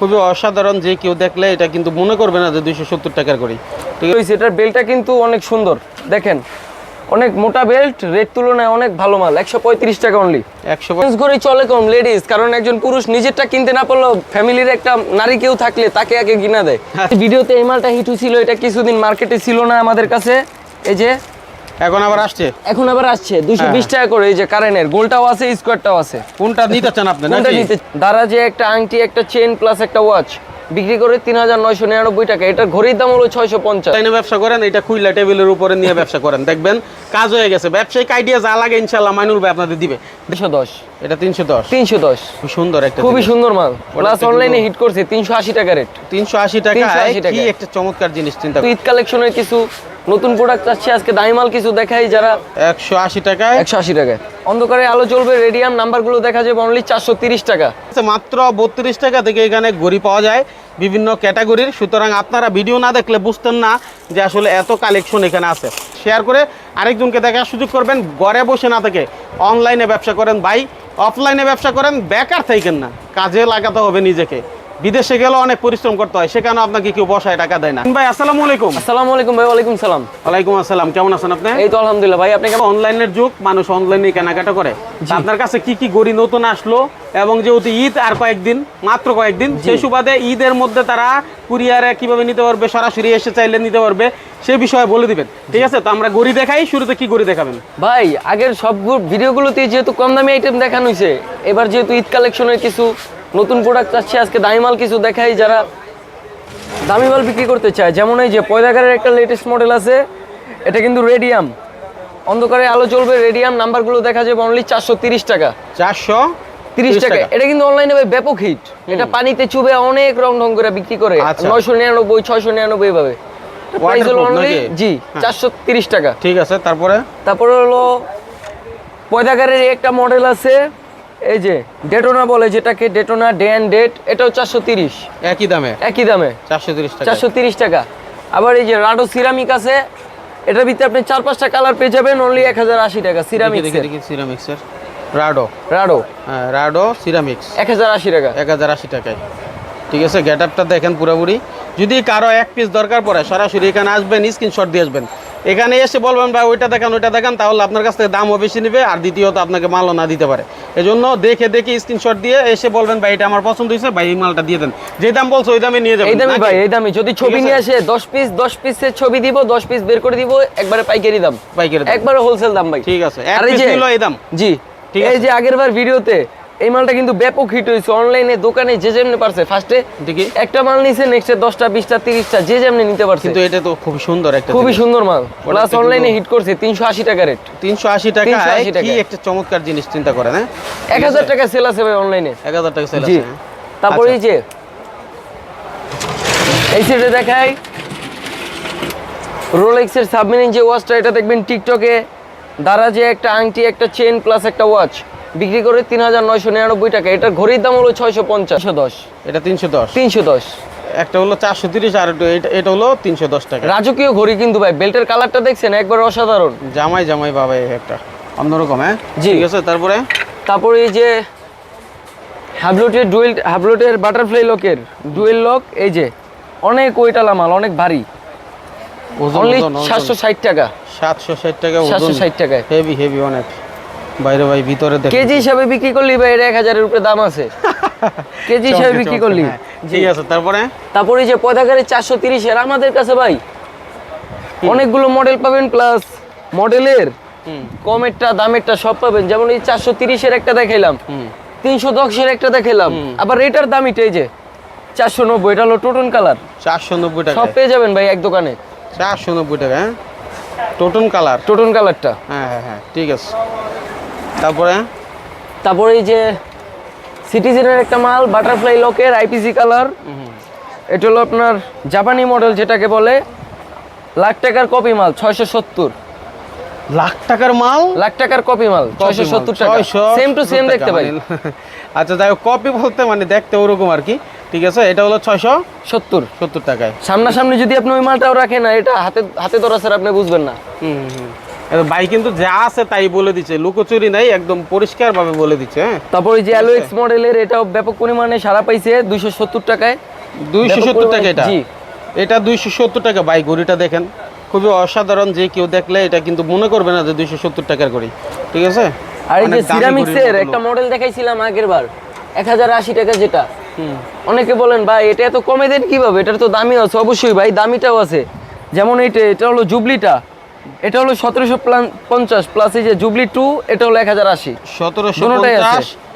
খুবই অসাধারণ যে কেউ দেখলে এটা কিন্তু মনে করবে না যে দুইশো সত্তর টাকার করি ঠিক আছে? এটার বেল্টটা কিন্তু অনেক সুন্দর দেখেন। অনেক মোটা বেল্ট রেট তুলনায় অনেক ভালো মাল একশো পঁয়ত্রিশ টাকা অনলি একশো করে চলে কম লেডিস কারণ একজন পুরুষ নিজেরটা কিনতে না পারলেও ফ্যামিলির একটা নারী কেউ থাকলে তাকে আগে কিনা দেয়। ভিডিওতে এই মালটা হিটু ছিল এটা কিছুদিন মার্কেটে ছিল না আমাদের কাছে। এই যে এখন আবার আসছে? এখন আবার আসছে দুশো বিশ টাকা করে এই যে কারেন্টের গোলটাও আছে স্কোয়ারটাও আছে। কোনটা নিতে চান আপনি কোনটা নিতে দাঁড়া যে একটা আংটি একটা চেন প্লাস একটা ওয়াচ বিক্রি করে তিন হাজার নয়শো নিরানব্বই টাকা এটার ঘড়ির দাম হলো ছয়শো পঞ্চাশ। না ব্যবসা করেন এটা খুইলা টেবিলের উপরে নিয়ে ব্যবসা করেন। দেখবেন কাজ হয়ে গেছে। ব্যবসায়িক আইডিয়া যা লাগে ইনশাল্লাহ মাইনুল ভাই আপনাদের দিবে। দশ। এটা তিনশো দশ। তিনশো দশ। সুন্দর একটা খুবই সুন্দর মাল। প্লাস অনলাইনে হিট করছে তিনশো আশি টাকা রেট তিনশো আশি টাকা 380 কি একটা চমৎকার জিনিস চিন্তা ঈদ কালেকশনের কিছু নতুন প্রোডাক্ট আসছে আজকে দামি মাল কিছু দেখাই যারা একশো আশি টাকায়। একশো আশি টাকায়। অন্ধকারে আলো চলবে রেডিয়াম নাম্বারগুলো দেখা যাবে অনলি চারশো তিরিশ টাকা। আচ্ছা, মাত্র বত্রিশ টাকা থেকে এখানে ঘড়ি পাওয়া যায় বিভিন্ন ক্যাটাগরির সুতরাং আপনারা ভিডিও না দেখলে বুঝতেন না যে আসলে এত কালেকশন এখানে আছে। শেয়ার করে আরেকজনকে দেখার সুযোগ করবেন, ঘরে বসে না থেকে অনলাইনে ব্যবসা করেন ভাই অফলাইনে ব্যবসা করেন, বেকার থাকেন না, কাজে লাগাতে হবে নিজেকে। বিদেশে গেলেও অনেক পরিশ্রম করতে হয় সেখানে আপনাকে কেউ বসায় টাকা দেয় না। ভাই আসসালামু আলাইকুম। আসসালামু আলাইকুম ভাই ওয়ালাইকুম সালাম। ওয়ালাইকুম আসসালাম কেমন আছেন আপনি? এই তো আলহামদুলিল্লাহ ভাই আপনি কেমন? অনলাইনের যুগ মানুষ অনলাইনে কেনাকাটা করে। আপনার কাছে কি কি গড়ি নতুন আসলো? এবং যেহেতু ঈদ আর কয়েকদিন মাত্র কয়েকদিন সেই সুবাদে ঈদের মধ্যে তারা কুরিয়ারে কীভাবে নিতে পারবে সরাসরি এসে চাইলে নিতে পারবে সে বিষয়ে বলে দিবেন। ঠিক আছে? তো আমরা গড়ি দেখাই শুরুতে কি গড়ি দেখাবেন? ভাই আগের সব ভিডিওগুলোতে যেহেতু কম দামি আইটেম দেখানো হয়েছে এবার যেহেতু ঈদ কালেকশনের কিছু নতুন প্রোডাক্ট আসছে আজকে দামি মাল কিছু দেখাই যারা দামি মাল বিক্রি করতে চায়। যেমন এই যে পয়দাগারের একটা লেটেস্ট মডেল আছে এটা কিন্তু রেডিয়াম অন্ধকারে আলো চলবে রেডিয়াম নাম্বারগুলো দেখা যাবে অনলি চারশো তিরিশ টাকা। চারশো তিরিশ টাকা। এটা কিন্তু অনলাইনে ভাই ব্যাপক হিট এটা পানিতে চুবে অনেক রং ঢং করে বিক্রি করে। আচ্ছা। নয়শো নিরানব্বই ছয়শো নিরানব্বই ভাবে প্রাইস হলো নাকি? জি হ্যাঁ। চারশো তিরিশ টাকা। ঠিক আছে তারপরে? তারপরে হলো পয়দাগারের একটা মডেল আছে এই যে ডেটোনা বলে যেটাকে ডেটোনা ডে অ্যান্ড ডেট এটাও চারশো তিরিশ। একই দামে? একই দামে। চারশো তিরিশ টাকা। চারশো তিরিশ টাকা। আবার এই যে রাডো সিরামিক আছে এটার ভিতরে আপনি চার পাঁচটা কালার পেয়ে যাবেন অনলি এক হাজার আশি টাকা সিরামিক সিরামিক্সের রাডো রাডো হ্যাঁ রাডো সিরামিক্স এক হাজার আশি টাকা। এক হাজার আশি টাকায়। ঠিক আছে গেট আপটা দেখেন পুরোপুরি। যদি কারও এক পিস দরকার পড়ে সরাসরি এখানে আসবেন স্ক্রিনশট দিয়ে আসবেন। এখানে এসে বলবেন ভাই ওইটা দেখান ওইটা দেখান তাহলে আপনার কাছ থেকে দামও বেশি নেবে আর দ্বিতীয়ত আপনাকে মালও না দিতে পারে। এজন্য দেখে দেখে স্ক্রিনশট দিয়ে এসে বলবেন ভাই এটা আমার পছন্দ হয়েছে ভাই এই মালটা দিয়ে দেন। যে দাম বলছো ওই দামে নিয়ে যাবেন এই দামি? ভাই এই দামে। যদি ছবি নিয়ে আসে দশ পিস দশ পিসের ছবি দিব দশ পিস বের করে দিব একবারে পাইকারি দাম। পাইকারি দাম। একবারে হোলসেল দাম ভাই। ঠিক আছে। এক পিস নিলো এই দাম। জি ঠিক আছে। এই। যে আগের বার ভিডিওতে এই মালটা কিন্তু ব্যাপক হিট হয়েছে। অনলাইনে দোকানে যে যেমনি পারছে ফার্স্টে দেখি। একটা মাল নিছে নেক্সটে দশটা বিশটা তিরিশটা যে যেমনি নিতে পারছে। কিন্তু এটা তো খুব সুন্দর একটা খুবই সুন্দর মাল। প্লাস অনলাইনে হিট করছে তিনশো আশি টাকা রেট তিনশো আশি টাকা কি একটা চমৎকার জিনিস চিন্তা করেন হ্যাঁ? এক হাজার টাকা সেল আছে ভাই অনলাইনে এক হাজার টাকা সেল আছে হ্যাঁ? তারপরে আচ্ছা। এই যে এই সেটে দেখাই। রোলেক্সের সাবমিনিং যে ওয়াচটা এটা দেখবেন টিকটকে দ্বারা যে একটা আংটি একটা চেন প্লাস একটা ওয়াচ বিক্রি করে তিন হাজার নয়শো নিরানব্বই টাকা। এটার ঘড়ির দাম হলো ছয়শো পঞ্চাশ। দশ। এটা তিনশো দশ। তিনশো দশ। একটা হলো চারশো তিরিশ আর এটা- হলো তিনশো দশ টাকা। রাজকীয় ঘড়ি কিন্তু ভাই বেল্টের কালারটা দেখছেন একবার অসাধারণ। জামাই জামাই বাবা একটা। অন্যরকম হ্যাঁ? জি। ঠিক আছে তারপরে? তারপরে এই যে হ্যাবলোটের ডুয়েল হ্যাবলোটের বাটারফ্লাই লকের ডুয়েল লক এই যে অনেক ওয়েটালা মাল অনেক ভারী। অনলি সাতশো ষাট টাকা। সাতশো ষাট টাকা সাতশো ষাট টাকায়। হেভি হেভি অনেক। বাইরে ভাই ভিতরে দেখ। কেজি হিসাবে বিক্রি করলি ভাই এটা এক হাজারের উপরে দাম আছে। কেজি হিসাবে বিক্রি করলি। হ্যাঁ, ঠিক আছে তারপরে? তারপরে যে পদাকারে চারশো তিরিশের আমাদের কাছে ভাই অনেকগুলো মডেল পাবেন প্লাস মডেলের কমেরটা দামেরটা সব পাবেন। যেমন এই চারশো তিরিশের একটা দেখাইলাম তিনশো দশের একটা দেখাইলাম। আবার এটার দাম এটাই যে চারশো নব্বই এটা হলো টোটন কালার চারশো নব্বই টাকা। সব পেয়ে যাবেন ভাই এক দোকানে। চারশো নব্বই টাকা হ্যাঁ? টোটন কালার টোটন কালারটা হ্যাঁ হ্যাঁ হ্যাঁ ঠিক আছে। তারপরে? তারপরে এই যে সিটিজেনের একটা মাল বাটারফ্লাই লকের আইপিসি কালার এটা হলো আপনার জাপানি মডেল যেটাকে বলে লাখ টাকার কপি মাল ছয়শো সত্তর। লাখ টাকার মাল? লাখ টাকার কপি মাল ছয়শো সত্তর টাকা। সেম টু সেম দেখতে পাই আচ্ছা যাই কপি বলতে মানে দেখতে ওরকম আর কি। ঠিক আছে এটা হলো ছয়শো সত্তর। সত্তর টাকায়। সামনাসামনি যদি আপনি ওই মালটাও রাখেন না এটা হাতে হাতে ধরা স্যার আপনি বুঝবেন না। হুম হুম, হুম। ভাই কিন্তু যা আছে তাই বলে দিচ্ছে লুকোচুরি নাই একদম পরিষ্কার ভাবে বলে দিচ্ছে হ্যাঁ? তারপর এই যে এক্স মডেলের এটাও ব্যাপক পরিমাণে সারা পাইছে দুইশো সত্তর টাকায়। দুইশো সত্তর টাকা এটা? জি। এটা দুইশো সত্তর টাকা ভাই ঘড়িটা দেখেন। খুবই অসাধারণ যে কেউ দেখলে এটা কিন্তু মনে করবে না যে দুইশো সত্তর টাকার ঘড়ি। ঠিক আছে? আর এই যে সিরামিক্সের একটা মডেল দেখাইছিলাম আগের বার এক হাজার আশি টাকা যেটা। হুম। অনেকে বলেন ভাই এটা এত কমে দেন কীভাবে? এটার তো দামি আছে। অবশ্যই ভাই দামিটাও আছে। যেমন এইটা এটা হলো জুবলিটা। এটা হলো সতেরোশো পঞ্চাশ প্লাস এই যে জুবলি টু এটা হলো এক হাজার আশি। সতেরোশো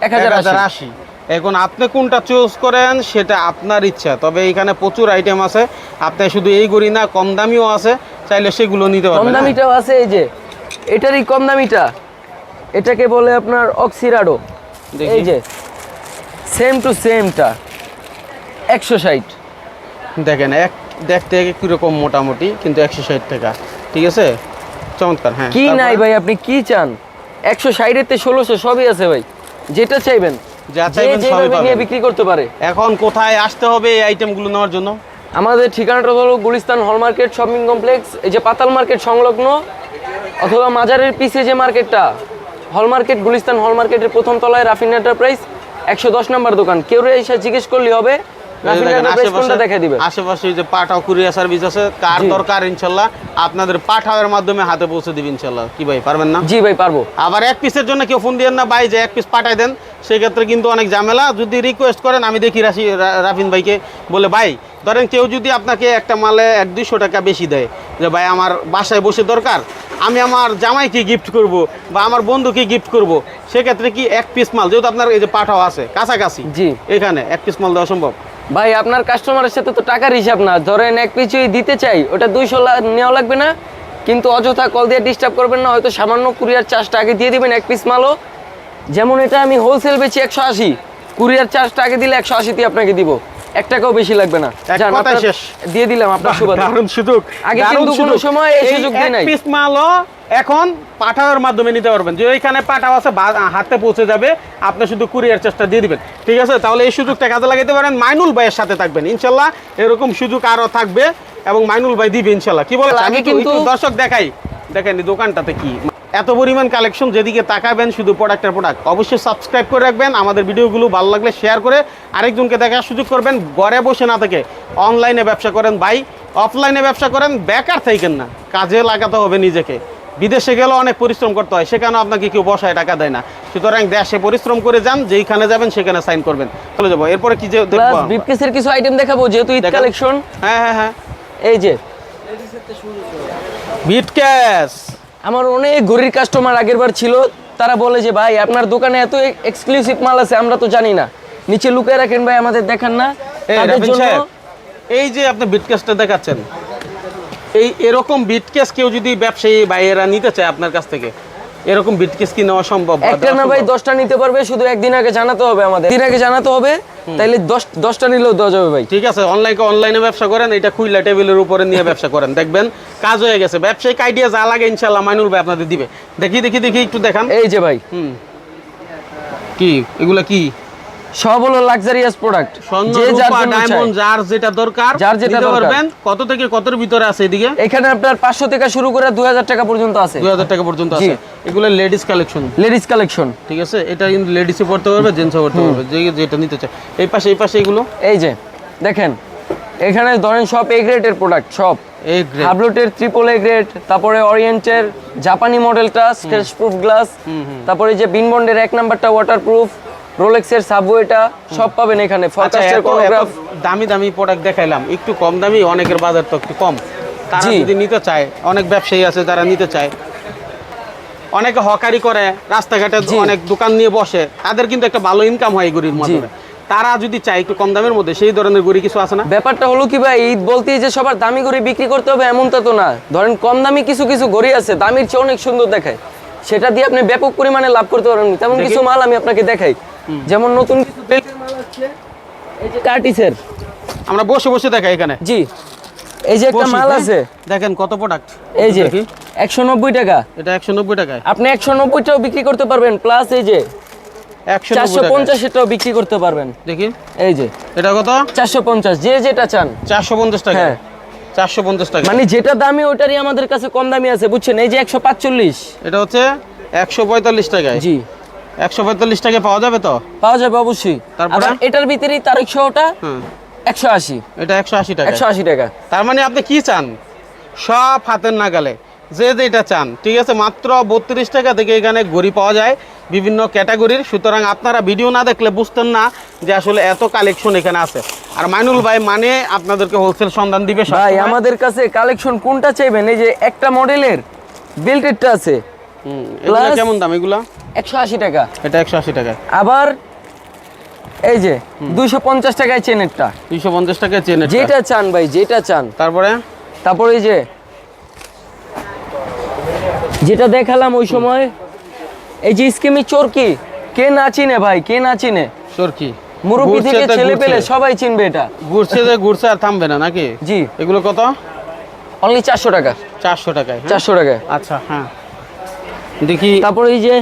এক 1080 হাজার আশি। এখন আপনি কোনটা চুজ করেন সেটা আপনার ইচ্ছা। তবে এখানে প্রচুর আইটেম আছে। আপনি শুধু এই গড়ি না কম দামিও আছে। চাইলে সেগুলো নিতে কম পারবেন। হ্যাঁ? দামিটাও আছে এই যে। এটারই কম দামিটা। এটাকে বলে আপনার অক্সিরাডো। এই যে। Same to. সেমটা একশো ষাট। দেখেন এক দেখতে কীরকম মোটামুটি কিন্তু একশো ষাট টাকা। ঠিক আছে? চমৎকার হ্যাঁ। কি নাই ভাই আপনি কি চান? একশো ষাটের ষোলোশো সবই আছে ভাই। যেটা চাইবেন যা চাইবেন সবই পাবেন। বিক্রি করতে পারে। এখন কোথায় আসতে হবে এই আইটেমগুলো নেওয়ার জন্য? আমাদের ঠিকানাটা হলো গুলিস্তান হল মার্কেট শপিং কমপ্লেক্স এই যে পাতাল মার্কেট সংলগ্ন অথবা মাজারের পিছে যে মার্কেটটা হল মার্কেট গুলিস্তান হল মার্কেটের প্রথম তলায় রাফিন এন্টারপ্রাইজ একশো দশ নম্বর দোকান। কেউ এসে জিজ্ঞেস করলে হবে এই যে রাফিন দেখেন এন্টারপ্রাইজ কোনটা দেখে দিবে? আশেপাশে যে পাঠাও কুরিয়ার সার্ভিস আছে কার দরকার ইনশাল্লাহ আপনাদের পাঠাওয়ের মাধ্যমে হাতে পৌঁছে দিবে ইনশাল্লাহ। কি ভাই পারবেন না? জি ভাই পারব। আবার এক পিসের জন্য কেউ ফোন দিয়েন না ভাই যে এক পিস পাঠাই দেন সেক্ষেত্রে কিন্তু অনেক ঝামেলা। যদি রিকোয়েস্ট করেন আমি দেখি রাশি রাফিন ভাইকে বলে ভাই ধরেন কেউ যদি আপনাকে একটা মালে এক দুইশো টাকা বেশি দেয় যে ভাই আমার বাসায় বসে দরকার আমি আমার জামাইকে গিফট করব বা আমার বন্ধুকে গিফট করব সেক্ষেত্রে কি এক পিস মাল যেহেতু আপনার এই যে পাঠাও আছে কাছাকাছি জি। এখানে এক পিস মাল দেওয়া সম্ভব? ভাই আপনার কাস্টমারের সাথে তো টাকার হিসাব না। ধরেন এক যদি দিতে চাই ওটা দুইশো নেওয়া লাগবে না। কিন্তু অযথা কল দিয়ে ডিস্টার্ব করবেন না হয়তো সামান্য কুরিয়ার চার্জটা আগে দিয়ে দিবেন এক পিস মালও। যেমন এটা আমি হোলসেল বেচি একশো আশি। কুরিয়ার চার্জটা আগে দিলে একশো আশিতে আপনাকে দিব। এক টাকাও বেশি লাগবে না। দিয়ে দিলাম আপনার সুযোগ। আগে কিন্তু কোনো সময় এই সুযোগ দিই নাই। পিস মালও এখন পাঠাওয়ের মাধ্যমে নিতে পারবেন। যে ওইখানে পাঠাও আছে হাতে পৌঁছে যাবে আপনি শুধু কুরিয়ার চেষ্টা দিয়ে দিবেন। ঠিক আছে? তাহলে এই সুযোগটা কাজে লাগাইতে পারেন। মাইনুল ভাইয়ের সাথে থাকবেন ইনশাল্লাহ। এরকম সুযোগ আরও থাকবে এবং মাইনুল ভাই দিবে ইনশাল্লাহ। কি বলে আগে আমি কিন্তু- কিন্তু দর্শক দেখাই। দেখেন দোকানটাতে কি? এত পরিমাণ কালেকশন যেদিকে তাকাবেন শুধু প্রোডাক্টের প্রোডাক্ট অবশ্যই সাবস্ক্রাইব করে রাখবেন। আমাদের ভিডিওগুলো ভালো লাগলে শেয়ার করে আরেকজনকে দেখার সুযোগ করবেন। ঘরে বসে না থেকে অনলাইনে ব্যবসা করেন ভাই। অফলাইনে ব্যবসা করেন বেকার থাকেন না। কাজে লাগাতে হবে নিজেকে। বিদেশে গেলেও অনেক পরিশ্রম করতে হয় সেখানেও আপনাকে কেউ বসায় টাকা দেয় না। সুতরাং দেশে পরিশ্রম করে যান যেইখানে যাবেন সেখানে সাইন করবেন। চলে যাব। এরপরে কি যে দেখব? বিপকেসের কিছু আইটেম দেখাবো যেহেতু ঈদ কালেকশন হ্যাঁ হ্যাঁ হ্যাঁ। এই যে বিট ক্যাশ আমার অনেক ঘড়ির কাস্টমার আগের বার ছিল তারা বলে যে ভাই আপনার দোকানে এত এক্সক্লুসিভ মাল আছে আমরা তো জানি না। নিচে লুকিয়ে রাখেন ভাই আমাদের দেখান না। এই যে আপনি বিটকেসটা দেখাচ্ছেন এই এরকম বিটকেস কেউ যদি ব্যবসায়ী ভাইয়েরা নিতে চায় আপনার কাছ থেকে এরকম বিটকেস কি নেওয়া সম্ভব একটা না ভাই দশটা নিতে পারবে শুধু একদিন আগে জানাতে হবে আমাদের। দিন আগে জানাতে হবে তাইলে দশ দশটা নিলেও দেওয়া যাবে ভাই। ঠিক আছে অনলাইনে অনলাইনে ব্যবসা করেন এটা খুইলা টেবিলের উপরে নিয়ে ব্যবসা করেন। দেখবেন কাজ হয়ে গেছে। ব্যবসায়িক আইডিয়া যা লাগে ইনশাল্লাহ মাইনুল ভাই আপনাদের দিবে। দেখি দেখি দেখি একটু দেখান। এই যে ভাই। হুম। কি? এগুলা কি? সব হলো লাক্সারিয়াস প্রোডাক্ট যে যার। ডায়মন্ড যার যেটা দরকার যার যেটা। পারবেন। কত থেকে কতর ভিতরে আছে এদিকে? এখানে আপনার পাঁচশো থেকে শুরু করে দুই হাজার টাকা পর্যন্ত আছে। দুই হাজার টাকা পর্যন্ত আছে। এগুলো লেডিস কালেকশন লেডিস কালেকশন ঠিক আছে? এটা কিন্তু লেডিসে পড়তে পারবে পড়তে পারবে। যে যেটা নিতে চায়। এই পাশে এই পাশে এগুলো? এই যে দেখেন। এখানে ধরেন সব এ গ্রেডের প্রোডাক্ট সব। এই গ্রেড হাবলোটের ট্রিপল এ গ্রেড তারপরে অরিয়েন্টের জাপানি মডেলটা স্কেচ প্রুফ গ্লাস তারপরে যে বিনবন্ডের এক নাম্বারটা ওয়াটার প্রুফ রোলেক্সের সাবওয়েটা সব পাবেন এখানে আচ্ছা ফরকাস্টের এত- কোনোগ্রাফ দামি দামি প্রোডাক্ট দেখাইলাম একটু কম দামি অনেকের বাজার তো একটু কম। তারা যদি নিতে চায় অনেক ব্যবসায়ী আছে যারা নিতে চায়। অনেকে হকারি করে রাস্তাঘাটে অনেক দোকান নিয়ে বসে তাদের কিন্তু একটা ভালো ইনকাম হয় এই গরির মাধ্যমে তারা যদি চায় একটু কম দামের মধ্যে সেই ধরনের গড়ি কিছু আছে না? ব্যাপারটা হলো কি ভাই ঈদ বলতে যে সবার দামি ঘড়ি বিক্রি করতে হবে এমনটা তো না। ধরেন কম দামি কিছু কিছু ঘড়ি আছে দামির চেয়ে অনেক সুন্দর দেখায়। সেটা দিয়ে আপনি ব্যাপক পরিমাণে লাভ করতে পারবেন। তেমন কিছু মাল আমি আপনাকে দেখাই। যেমন নতুন কিছু বেল্টের মাল আসছে এই যে কার্টিসের। আমরা বসে বসে দেখাই এখানে। জি এই যে একটা মাল হ্যাঁ? আছে। দেখেন কত প্রোডাক্ট এই যে দেখি। একশো নব্বই টাকা। এটা একশো নব্বই টাকায়। আপনি একশো নব্বইটাও বিক্রি করতে পারবেন প্লাস এই যে বিক্রি করতে পারবেন। দেখি। এই যে। এটা কত? যে যেটা চান। চারশো পঞ্চাশ টাকা। হ্যাঁ। টাকা। মানে যেটা দামি ওটারই আমাদের কাছে কম দামি আছে বুঝছেন? এই যে একশো পাঁচচল্লিশ। এটা হচ্ছে একশো পঁয়তাল্লিশ টাকায়। জি। একশো পঁয়তাল্লিশ টাকায় পাওয়া যাবে তো? পাওয়া যাবে অবশ্যই। তারপরে? এটার ভিতরেই তারিখ সহটা হুম। একশো আশি। এটা একশো আশি টাকা। একশো আশি টাকা। তার মানে আপনি কি চান? সব হাতের নাগালে যে যেটা চান ঠিক আছে? মাত্র বত্রিশ টাকা থেকে এখানে ঘড়ি পাওয়া যায় বিভিন্ন ক্যাটাগরির। সুতরাং আপনারা ভিডিও না দেখলে বুঝতেন না যে আসলে এত কালেকশন এখানে আছে। আর মাইনুল ভাই মানে আপনাদেরকে হোলসেল সন্ধান দিবে ভাই আমাদের কাছে কালেকশন কোনটা চাইবেন? এই যে একটা মডেলের বেল্টেডটা আছে। কেমন দাম এগুলা? একশো আশি টাকা। এটা একশো আশি টাকা। আবার এই যে দুইশো পঞ্চাশ টাকায় চেনেরটা দুইশো পঞ্চাশ টাকা চেন যেটা চান ভাই যেটা চান। তারপরে? তারপর এই যে যেটা দেখালাম ওই সময় এই যে স্কিমি চোরকি কে না চিনে ভাই কে না চিনে? সরকি মুরব্বী থেকে ছেলে পেলে সবাই চিনবে এটা। ঘুরছে যে ঘুরছে আর থামবে না নাকি? জি। এগুলো কত? অনলি চারশো টাকা। চারশো টাকায়? চারশো টাকা আচ্ছা হ্যাঁ। দেখি। তারপর এই যে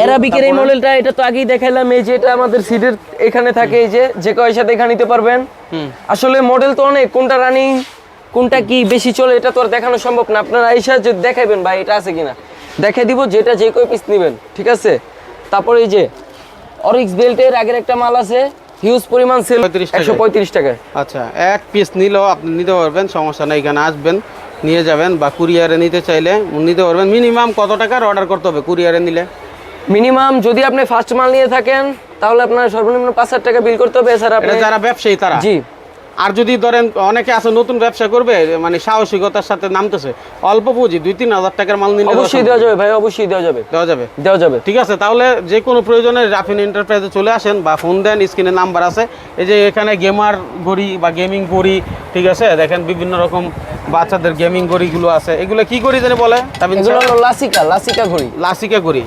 অ্যারাবিকের এই মডেলটা এটা তো আগেই দেখাইলাম এই যে এটা আমাদের সিটের এখানে থাকে এই যে যে কয়সা দেখা নিতে পারবেন। আসলে মডেল তো অনেক কোনটা রানিং কোনটা কি বেশি চলে এটা তো আর দেখানো সম্ভব না। আপনারা আইসা যদি দেখাইবেন ভাই এটা আছে কিনা। দেখাই দিব যেটা যে কই পিস নেবেন ঠিক আছে? তারপরে এই যে অরিক্স বেল্টের আগের একটা মাল আছে হিউজ পরিমাণ সেল 35 টাকায়। একশো পঁয়ত্রিশ টাকায়। আচ্ছা এক পিস নিলেও আপনি নিতে পারবেন সমস্যা নেই এখানে আসবেন নিয়ে যাবেন বা কুরিয়ারে নিতে চাইলে নিতে পারবেন। মিনিমাম কত টাকার অর্ডার করতে হবে কুরিয়ারে নিলে? মিনিমাম যদি আপনি ফার্স্ট মাল নিয়ে থাকেন তাহলে আপনার সর্বনিম্ন পাঁচ হাজার টাকা বিল করতে হবে। এছাড়া আপনি যারা ব্যবসায়ী তারা? জি। আর যদি ধরেন অনেকে আছে নতুন ব্যবসা করবে মানে সাহসিকতার সাথে নামতেছে অল্প পুঁজি দুই তিন হাজার টাকার মাল নিলে অবশ্যই দেওয়া যাবে ভাই অবশ্যই দেওয়া যাবে। দেওয়া যাবে? দেওয়া যাবে। ঠিক আছে তাহলে যে কোনো প্রয়োজনে রাফিন এন্টারপ্রাইজে চলে আসেন বা ফোন দেন স্ক্রিনে নাম্বার আছে। এই যে এখানে গেমার গড়ি বা গেমিং গড়ি ঠিক আছে? দেখেন বিভিন্ন রকম বাচ্চাদের গেমিং গড়িগুলো আছে। এগুলো কি গড়ি জানি বলে লাসিকা লাসিকা ঘড়ি লাসিকা গড়ি।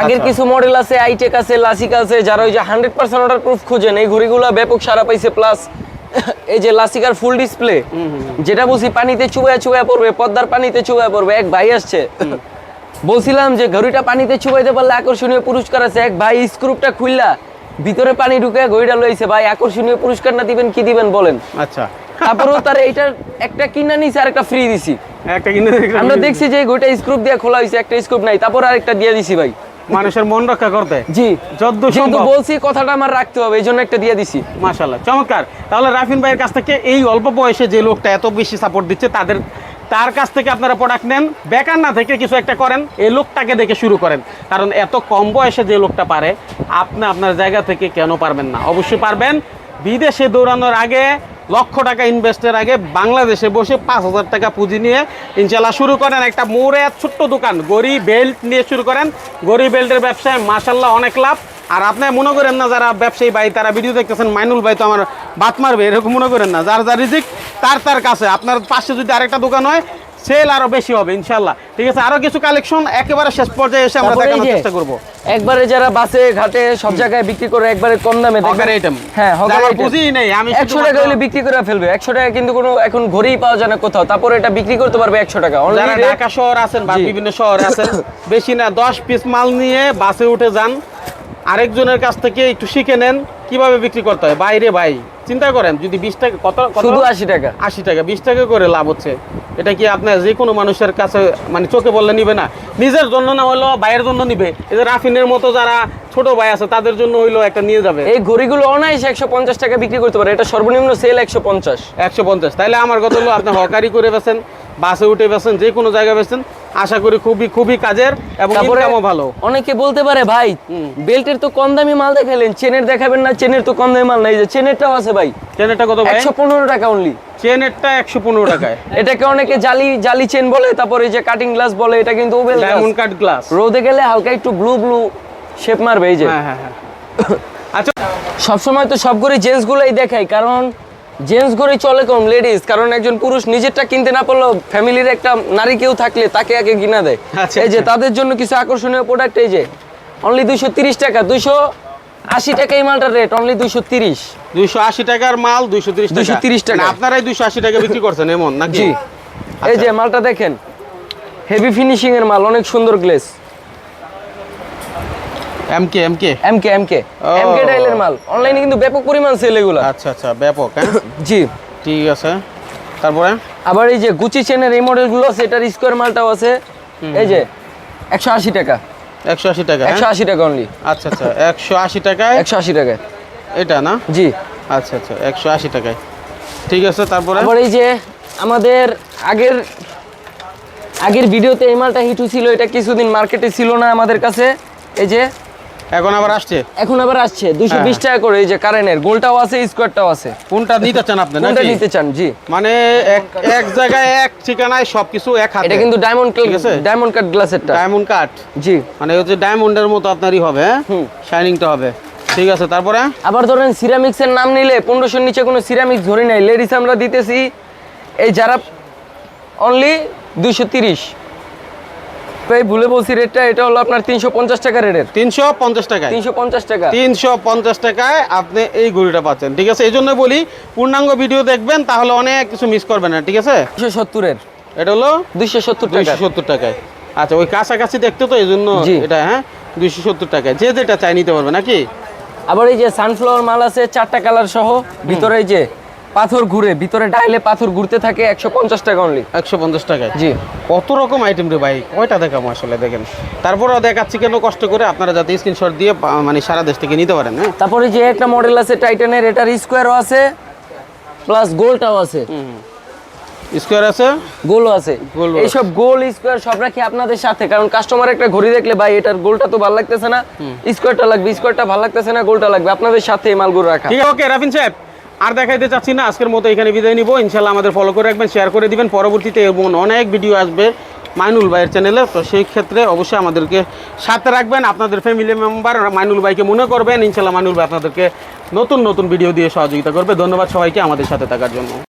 আগের আচ্ছা। কিছু মডেল আছে আইটেক আছে লাসিকা আছে যারা ওই যে হান্ড্রেড পার্সেন্ট অর্ডার প্রুফ খুঁজেন এই ঘড়িগুলো ব্যাপক সারা পাইছে প্লাস এই যে লাসিকার ফুল ডিসপ্লে যেটা বলছি পানিতে চুবায়া চুবায়া পড়বে পদ্মার পানিতে চুবায়া পড়বে এক ভাই আসছে। বলছিলাম যে ঘড়িটা পানিতে চুবাইতে পারলে আকর্ষণীয় পুরস্কার আছে এক ভাই স্ক্রুপটা খুললা ভিতরে পানি ঢুকে ঘড়িটা লইছে ভাই আকর্ষণীয় পুরস্কার না দিবেন কি দিবেন বলেন? আচ্ছা। তারপরেও তার এইটার একটা কিনা নিছে আর একটা ফ্রি দিছি। একটা কিনে। আমরা দেখছি যে ঘড়িটা স্ক্রুপ দিয়ে খোলা হয়েছে একটা স্ক্রুপ নাই। তারপর আরেকটা দিয়ে দিছি ভাই। মানুষের মন রক্ষা করতে। জি। যদ্দূর সম্ভব। বলছি কথাটা আমার রাখতে হবে এই জন্য একটা দিয়ে দিছি। মাশাল্লাহ চমৎকার। তাহলে রাফিন ভাইয়ের কাছ থেকে এই অল্প বয়সে যে লোকটা এত বেশি সাপোর্ট দিচ্ছে তাদের তার কাছ থেকে আপনারা প্রোডাক্ট নেন। বেকার না থেকে কিছু একটা করেন এই লোকটাকে দেখে শুরু করেন। কারণ এত কম বয়সে যে লোকটা পারে আপনি আপনার জায়গা থেকে কেন পারবেন না? অবশ্যই পারবেন। বিদেশে দৌড়ানোর আগে লক্ষ টাকা ইনভেস্টের আগে বাংলাদেশে বসে পাঁচ হাজার টাকা পুঁজি নিয়ে ইনশাল্লাহ শুরু করেন একটা মোড়ে ছোট্ট দোকান, গড়ি বেল্ট নিয়ে শুরু করেন। গড়ি বেল্টের ব্যবসায় মাসাল্লাহ অনেক লাভ। আর আপনি মনে করেন না যারা ব্যবসায়ী ভাই, তারা ভিডিও দেখতেছেন, মাইনুল ভাই তো আমার বাত মারবে, এরকম মনে করেন না। যার যার রিজিক, তার তার কাছে। আপনার পাশে যদি আরেকটা দোকান হয় সেল আরও বেশি হবে ইনশাল্লাহ ঠিক আছে আরও কিছু কালেকশন একেবারে শেষ পর্যায়ে এসে আমরা দেখানোর চেষ্টা করব। একবারে যারা বাসে ঘাটে সব জায়গায় বিক্রি করে একবারে কম দামে দেখবেন- item। হ্যাঁ হকার item। বুঝিই নেই, আমি একশো শুধুমাত্র- টাকা হলে বিক্রি করে ফেলবে একশো টাকা কিন্তু কোনো এখন ঘড়িই পাওয়া যায় না কোথাও। তারপরে এটা বিক্রি করতে পারবে একশো টাকা। যারা ঢাকা শহর আছেন বা বিভিন্ন শহরে আছেন বেশি না দশ পিস মাল নিয়ে বাসে উঠে যান। আরেকজনের কাছ থেকে একটু শিখে নেন কীভাবে বিক্রি করতে হয়? বাইরে ভাই। চিন্তা করেন যদি বিশ টাকা কত কত শুধু আশি টাকা। আশি টাকা বিশ টাকা করে লাভ হচ্ছে। এটা কি আপনার যে কোনো মানুষের কাছে মানে চোখে বললে নিবে না। নিজের জন্য না হলেও বাইরের জন্য নিবে। এই যে রাফিনের মতো যারা ছোট ভাই আছে তাদের জন্য হইল একটা নিয়ে যাবে। এই ঘড়িগুলো অনায়াসে একশো পঞ্চাশ টাকা বিক্রি করতে পারে। এটা সর্বনিম্ন সেল একশো পঞ্চাশ। একশো পঞ্চাশ। তাইলে আমার কথা হলো আপনি হকারি করে বেছেন বাসে উঠে বেছেন যে কোনো জায়গায় বেছেন আশা করি খুবই খুবই কাজের এবং ইনকামও ভালো। অনেকে বলতে পারে ভাই বেল্টের তো কম দামি মাল দেখালেন চেনের দেখাবেন না চেনের তো কম দামি মাল নাই। যে চেনেরটাও আছে ভাই। চেনেরটা কত ভাই? একশো পনেরো টাকা অনলি চেনেরটা একশো পনেরো টাকায়। এটাকে অনেকে জালি জালি চেন বলে তারপরে এই যে কাটিং গ্লাস বলে এটা কিন্তু ওবেল ডায়মন্ড কাট গ্লাস রোদে গেলে হালকা একটু ব্লু ব্লু শেপ মারবে এই যে। হ্যাঁ হ্যাঁ হ্যাঁ। আচ্ছা সবসময় তো সব করে জেন্টস গুলোই দেখাই কারণ জেন্টস করে চলে কম লেডিস কারণ একজন পুরুষ নিজেরটা কিনতে না পারলেও ফ্যামিলির একটা নারী কেউ থাকলে তাকে আগে কিনা দেয়। আচ্ছা, এই যে আচ্ছা। তাদের জন্য কিছু আকর্ষণীয় প্রোডাক্ট এই যে অনলি দুইশো তিরিশ টাকা দুইশো আশি টাকা এই মালটার রেট অনলি দুইশো তিরিশ। দুইশো আশি টাকার মাল দুইশো তিরিশ টাকা। 230 টাকা। মানে আপনারাই দুইশো আশি টাকা বিক্রি করছেন এমন নাকি? এই যে মালটা দেখেন হেভি ফিনিশিং এর মাল অনেক সুন্দর গ্লেস M K M K M K M K M K ডাইলের মাল। অনলাইনে কিন্তু ব্যাপক পরিমাণ সেল এগুলো। আচ্ছা আচ্ছা ব্যাপক হ্যাঁ? জি। ঠিক আছে। তারপরে? আবার এই যে গুচি চেনের এই মডেলগুলো এটার স্কোয়ার মালটাও আছে। এই যে একশো আশি টাকা। একশো আশি টাকা হ্যাঁ? একশো আশি টাকা অনলি আচ্ছা আচ্ছা একশো আশি টাকায়? একশো আশি টাকায়। এটা না? জি। আচ্ছা আচ্ছা একশো আশি টাকায়। ঠিক আছে তারপরে? আবার এই যে আমাদের আগের আগের ভিডিওতে এই মালটা হিট ছিল এটা কিছুদিন মার্কেটে ছিল না আমাদের কাছে। এই যে এখন আবার আসছে? এখন আবার আসছে দুশো হ্যাঁ। বিশ টাকা করে এই যে কারেন্টের গোলটাও আছে স্কোয়ারটাও আছে। কোনটা নিতে চান আপনি কোনটা নিতে চান? জি। মানে এক এক জায়গায় এক ঠিকানায় সবকিছু এক হাতে। এটা কিন্তু ডায়মন্ড আছে। ডায়মন্ড কাট গ্লাসেরটা ডায়মন্ড কাট জি। মানে হচ্ছে ডায়মন্ডের মতো আপনারই হবে হ্যাঁ। শাইনিংটা হবে। ঠিক আছে তারপরে? আবার ধরেন সিরামিক্সের নাম নিলে পনেরোশোর নিচে কোনো সিরামিক্স ধরি নাই। লেডিস আমরা দিতেছি এই যারা অনলি দুইশো তিরিশ। এই ভুলে বলছি রেটটা এটা হলো আপনার তিনশো পঞ্চাশ টাকা রেটের তিনশো পঞ্চাশ টাকায়। তিনশো পঞ্চাশ টাকা। তিনশো পঞ্চাশ টাকায় আপনি এই ঘড়িটা পাচ্ছেন ঠিক আছে? এই জন্য বলি পূর্ণাঙ্গ ভিডিও দেখবেন তাহলে অনেক কিছু মিস করবেন না ঠিক আছে? দুশো সত্তরের। এটা হলো দুইশো সত্তর টাকা সত্তর টাকায়। আচ্ছা ওই কাছাকাছি দেখতে তো এই জন্য। এটা হ্যাঁ? দুইশো সত্তর টাকায়। যে যেটা চাই নিতে পারবে নাকি? আবার এই যে সানফ্লাওয়ার মাল আছে চারটা কালার সহ ভিতরে এই যে পাথর ঘুরে ভিতরে ডাইলে পাথর ঘুরতে থাকে একশো পঞ্চাশ টাকা অনলি একশো পঞ্চাশ টাকা জি। কত রকম আইটেম রে ভাই? কয়টা দেখাবো আসলে দেখেন। তারপরেও দেখাচ্ছি কেন কষ্ট করে আপনারা যাতে স্ক্রিনশট দিয়ে মানে সারা দেশ থেকে নিতে পারেন হ্যাঁ? তারপরে যে একটা মডেল আছে টাইটানের এটার স্কোয়ারও আছে প্লাস গোলটাও আছে। স্কোয়ার আছে? গোলও আছে। গোলও আছে। এইসব গোল স্কোয়ার সব রাখি আপনাদের সাথে কারণ কাস্টমার একটা ঘড়ি দেখলে ভাই এটার গোলটা তো ভালো লাগতেছে না। স্কোয়ারটা লাগবে স্কোয়ারটা ভালো লাগতেছে না গোলটা লাগবে। আপনাদের সাথে এই মালগুলো রাখা। ঠিক আছে ওকে রাফিন সাহেব। আর দেখাইতে চাচ্ছি না, আজকের মতো এখানে বিদায় নিব। ইনশাল্লাহ আমাদের ফলো করে রাখবেন শেয়ার করে দিবেন। পরবর্তীতে এবং অনেক ভিডিও আসবে মাইনুল ভাইয়ের চ্যানেলে তো সেই ক্ষেত্রে অবশ্যই আমাদেরকে সাথে রাখবেন, আপনাদের ফ্যামিলি মেম্বার মাইনুল ভাইকে মনে করবেন। ইনশাল্লাহ মাইনুল ভাই আপনাদেরকে নতুন নতুন ভিডিও দিয়ে সহযোগিতা করবে। ধন্যবাদ সবাইকে আমাদের সাথে থাকার জন্য।